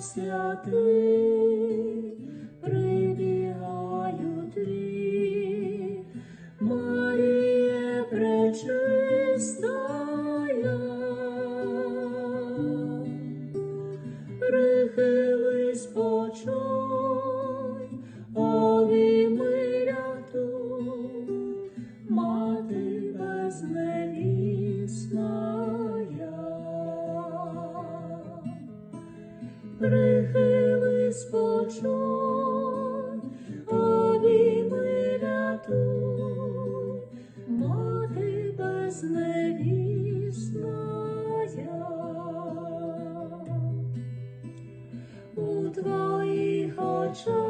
святий, прибігають дві, Маріє пречистая, прихились почуй, обійми Почуй, обійми рятуй, мати твоїх очах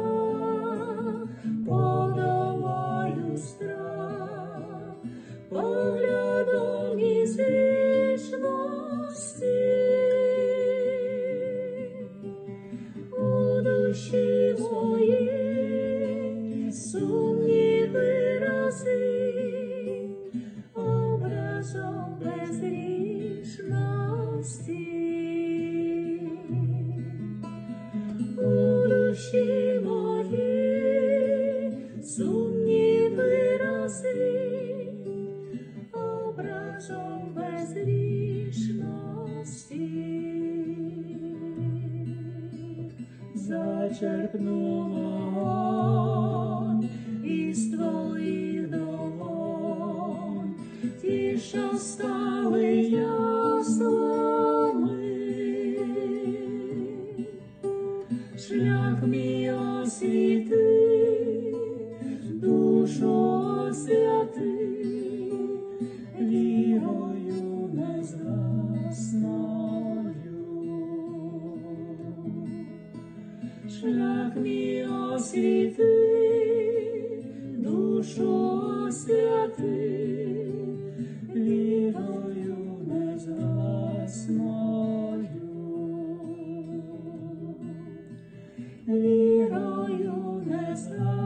душі моїй сумніви рази, образом безрішності. Зачерпнула із твоїх що стали яслами. Шлях мій освіти, душу освяти, вірою незгасною. Шлях мій освіти, душу освяти, Leroy Yudesai.